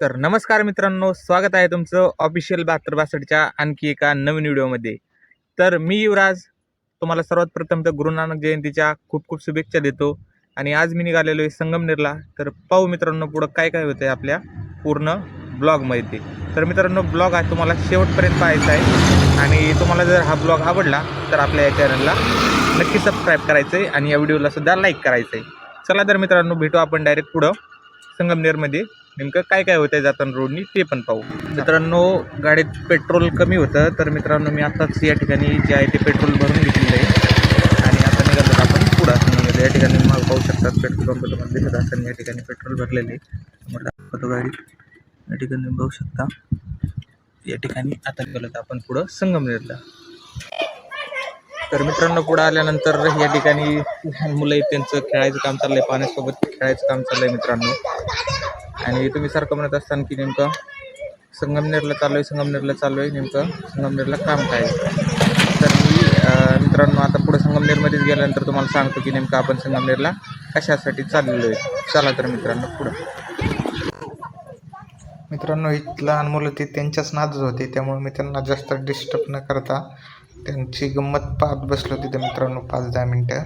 तर नमस्कार मित्रांनो स्वागत आहे तुमचं ऑफिशियल बहात्तर बासष्टच्या आणखी एका नवीन व्हिडिओमध्ये. तर मी युवराज तुम्हाला सर्वात प्रथम तर गुरु नानक जयंतीच्या खूप खूप शुभेच्छा देतो. आणि आज मी निघालेलो आहे संगमनेरला. तर पाहू मित्रांनो पुढं काय काय होतं आहे आपल्या पूर्ण ब्लॉगमध्ये. तर मित्रांनो ब्लॉग हा तुम्हाला शेवटपर्यंत पाहायचा आहे. आणि तुम्हाला जर हा ब्लॉग आवडला तर आपल्या या चॅनलला नक्की सबस्क्राईब करायचं आहे आणि या व्हिडिओला सुद्धा लाईक करायचं आहे चला तर मित्रांनो भेटू आपण डायरेक्ट पुढं संगमनेरमध्ये. नेमकं काय काय होतंय जाताना रोडनी ते पण पाहू. मित्रांनो गाडीत पेट्रोल कमी होतं तर मित्रांनो मी आताच या ठिकाणी जे आहे ते पेट्रोल भरून घेतलेलं आहे. आणि आता निघालो आपण पुढं. म्हणजे या ठिकाणी माल पाहू शकतात पेट्रोल पंप तुम्हाला दिसत असताना या ठिकाणी पेट्रोल भरलेले आहे. तुम्हाला दाखवतो गाडीत या ठिकाणी बघू शकता. या ठिकाणी आता निघालो तर आपण पुढं संगमनेरला. तर मित्रांनो पुढं आल्यानंतर या ठिकाणी लहान मुलं त्यांचं खेळायचं काम चाललंय पाण्यासोबत खेळायचं काम चाललंय मित्रांनो. आणि तुम्ही सारखं म्हणत असताना की नेमकं संगमनेरला चालू आहे संगमनेरला चालू आहे नेमकं संगमनेरला काम काय? आहे. तर मी मित्रांनो आता पुढं संगमनेरमध्येच गेल्यानंतर तुम्हाला सांगतो की नेमकं आपण संगमनेरला कशासाठी चाललेलो आहे चला तर मित्रांनो पुढं. मित्रांनो ही लहान मुलं ते त्यांच्याच नादच होते त्यामुळे मी त्यांना जास्त डिस्टर्ब न करता त्यांची गंमत पाहत बसलो तिथे मित्रांनो पाच दहा मिनटं.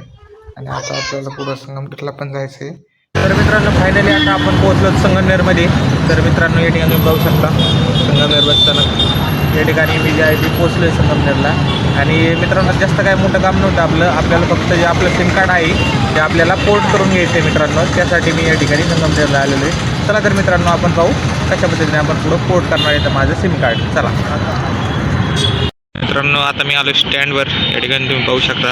आणि आता आपल्याला पुढं संगमनेरला पण जायचं आहे तर मित्रांनो फायनली आता आपण पोहोचलो संगमनेरमध्ये. तर मित्रांनो या ठिकाणी पाहू शकता संगमनेर बसताना या ठिकाणी मी जे आहे ते पोचलो आहे संगमनेरला. आणि मित्रांनो जास्त काय मोठं काम नव्हतं आपलं. आपल्याला फक्त जे आपलं सिम कार्ड आहे ते आपल्याला पोर्ट करून घ्यायचं आहे मित्रांनो. त्यासाठी मी या ठिकाणी संगमनेरला आलेलो आहे. चला तर मित्रांनो आपण पाहू कशा पद्धतीने आपण पुढं पोर्ट करणार आहे तर माझं सिम कार्ड चला. मित्रांनो आता मी आलो स्टँडवर. या ठिकाणी तुम्ही पाहू शकता.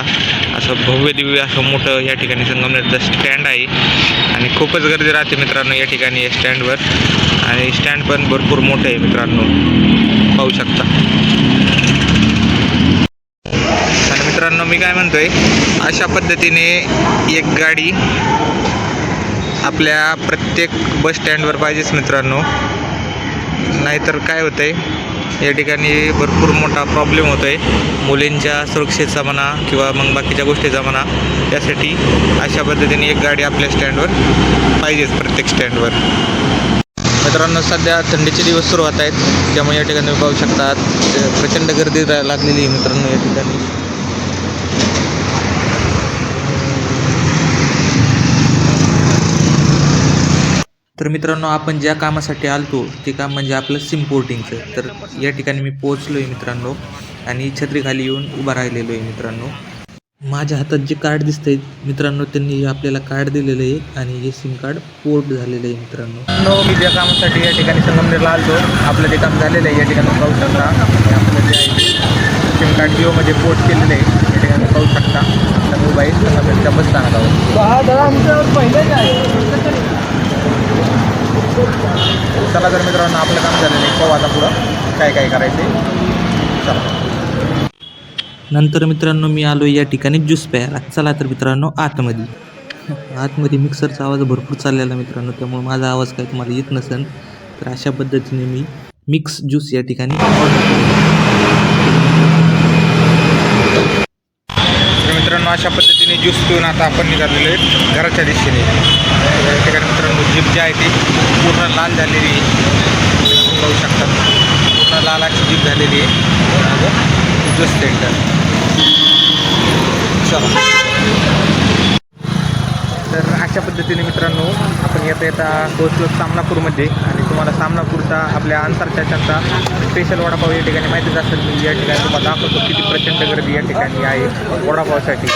असं भव्य दिव्य असं मोठं या ठिकाणी संगमनेरचं स्टँड आहे. आणि खूपच गर्दी राहते मित्रांनो या ठिकाणी या स्टँडवर. आणि स्टँड पण भरपूर मोठं आहे मित्रांनो. पाहू शकता. आणि मित्रांनो मी काय म्हणतोय? अशा पद्धतीने एक गाडी आपल्या प्रत्येक बस स्टँडवर पाहिजेच मित्रांनो. नाहीतर काय होतंय? या ठिकाणी भरपूर मोठा प्रॉब्लेम होतो आहे मुलींच्या सुरक्षेचा म्हणा किंवा मग बाकीच्या गोष्टीचा म्हणा त्यासाठी अशा पद्धतीने एक गाडी आपल्या स्टँडवर पाहिजेच प्रत्येक स्टँडवर मित्रांनो सध्या थंडीचे दिवस सुरू होत आहेत त्यामुळे या ठिकाणी तुम्ही पाहू शकतात प्रचंड गर्दी रा- लागलेली आहे मित्रांनो या ठिकाणी. तर मित्रांनो आपण ज्या कामासाठी आलतो ते काम म्हणजे आपलं सिम पोर्टिंगचं तर या ठिकाणी मी पोहोचलो आहे मित्रांनो आणि छत्रीखाली येऊन उभा राहिलेलो आहे मित्रांनो. माझ्या हातात जे कार्ड दिसतंय मित्रांनो त्यांनी आपल्याला कार्ड दिलेलं आहे आणि हे सिम कार्ड पोर्ट झालेलं आहे मित्रांनो. मी ज्या कामासाठी या ठिकाणी संगमनेरला आलतो आपलं ते काम झालेलं आहे या ठिकाणी पाहू शकता. आपलं जे आहे सिम कार्ड जिओमध्ये पोर्ट केलेलं आहे या ठिकाणी पाहू शकता. मोबाईल संगमनेरच्या बस स्थानकावर चला तर मित्रांनो आपलं काम झालेलं आहे. पाहू आता पुढं काय काय करायचं आहे चला. नंतर मित्रांनो मी आलो या ठिकाणी ज्यूस प्यायला. चला तर मित्रांनो आतमध्ये. आतमध्ये मिक्सरचा आवाज भरपूर चाललेला मित्रांनो त्यामुळे माझा आवाज काय तुम्हाला येत नसेल तर अशा पद्धतीने मी मिक्स ज्यूस या ठिकाणी order केलं. तर मित्रांनो अशा पद्धतीने ज्यूस पिऊन आता आपण निघालेलो आहे घराच्या दिशेने. या ठिकाणी मित्रांनो जीप जी आहे ती पूर्ण लाल झालेली आहे. तुम्ही पाहू पूर्ण लाल अशी जीप झालेली आहे. ज्यूस सेंटर चला. तर अशा पद्धतीने मित्रांनो आपण येता येता पोहोचलो सामनापूरमध्ये. आणि तुम्हाला सामनापूरचा आपल्या अन्सार स्टेशनचा स्पेशल वडापाव या ठिकाणी माहितीच असेल मी या ठिकाणी तुम्हाला दाखवतो किती प्रचंड गर्दी या ठिकाणी आहे वडापावसाठी.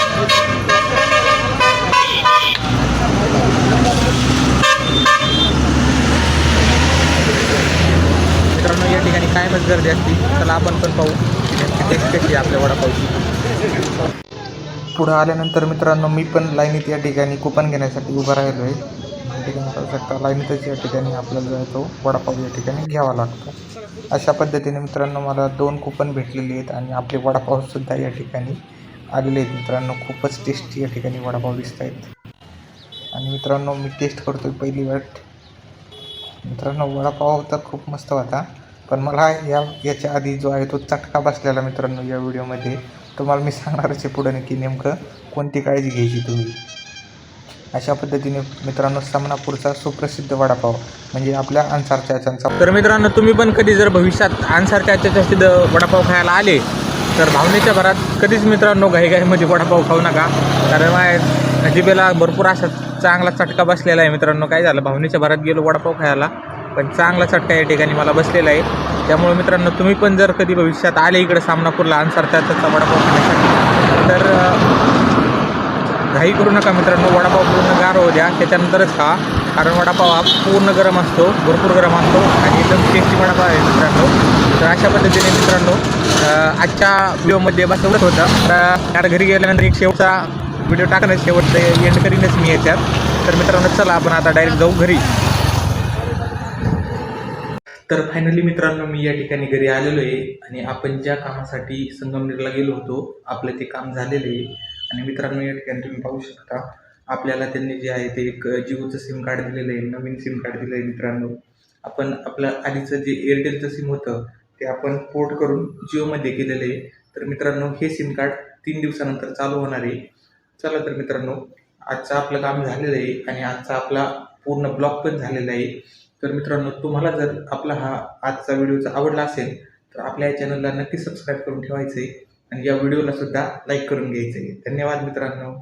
मित्रांनो या ठिकाणी कायमच गर्दी असते. चला आपण पण पाहू. टेस्ट कशी आपल्या वडापावची. पुढं आल्यानंतर मित्रांनो मी पण लाईनीत या ठिकाणी कुपन घेण्यासाठी उभा राहिलो आहे या ठिकाणी पाहू शकता लाईनीतच या ठिकाणी आपल्याला जो तो वडापाव या ठिकाणी घ्यावा लागतो. अशा पद्धतीने मित्रांनो मला दोन कुपन भेटलेले आहेत आणि आपले वडापावसुद्धा या ठिकाणी आलेले आहेत. मित्रांनो खूपच टेस्टी या ठिकाणी वडापाव दिसत आहेत आणि मित्रांनो मी टेस्ट करतो आहे पहिली वेळ मित्रांनो वडापाव तर खूप मस्त होता पण मला या याच्या आधी जो आहे तो चटका बसलेला मित्रांनो या व्हिडिओमध्ये तुम्हाला मी सांगणारच आहे पुढे की नेमकं कोणती काळजी घ्यायची तुम्ही. अशा पद्धतीने मित्रांनो समनापूरचा सुप्रसिद्ध वडापाव म्हणजे आपल्या अन्सार चाचांचा तर मित्रांनो तुम्ही पण कधी जर भविष्यात अन्सार चाचाच्या सिद्ध वडापाव खायला आले तर भावनेच्या भरात कधीच मित्रांनो घाईघाईमध्ये वडापाव खाऊ नका. कारण माझ्या जिभेला भरपूर असा चांगला चटका बसलेला आहे मित्रांनो. काय झालं भावनेच्या भरात गेलो वडापाव खायला पण चांगला चटका या ठिकाणी मला बसलेला आहे. त्यामुळे मित्रांनो तुम्ही पण जर कधी भविष्यात आले इकडे सामनापूरला अन्सार त्याचा वडापाव खाण्यासाठी तर घाई करू नका मित्रांनो वडापाव पूर्ण गार होऊ द्या. त्याच्यानंतरच खा. कारण वडापाव हा पूर्ण गरम असतो भरपूर गरम असतो आणि एकदम टेस्टी वडापाव आहे मित्रांनो. तर अशा पद्धतीने मित्रांनो आजच्या व्हिडिओमध्ये बस एवढंच होतं. तर आता घरी गेल्यानंतर एक शेवटचा व्हिडिओ टाकणं शेवटचं एंड करीनच मी याच्यात. तर मित्रांनो चला आपण आता डायरेक्ट जाऊ घरी. तर फायनली मित्रांनो मी या ठिकाणी घरी आलेलो आहे आणि आपण ज्या कामासाठी संगमनेरला गेलो होतो आपलं ते काम झालेलं आहे. आणि मित्रांनो या ठिकाणी तुम्ही पाहू शकता आपल्याला त्यांनी जे आहे ते एक जिओचं सिम कार्ड दिलेलं आहे नवीन सिम कार्ड दिलं आहे मित्रांनो. आपण आपलं आधीचं जे एअरटेलचं सिम होतं ते आपण पोर्ट करून जिओमध्ये केलेलं आहे. तर मित्रांनो हे सिम कार्ड तीन दिवसानंतर चालू होणार आहे. चला तर मित्रांनो आजचं आपलं काम झालेलं आहे आणि आजचा आपला पूर्ण ब्लॉग पण झालेला आहे. तर मित्रांनो तुम्हाला जर आपला हा आजचा व्हिडिओचा आवडला असेल तर आपल्या या चॅनलला नक्की सबस्क्राईब करून ठेवायचं आहे. आणि या व्हिडिओला सुद्धा लाईक करून घ्यायचं आहे धन्यवाद मित्रांनो.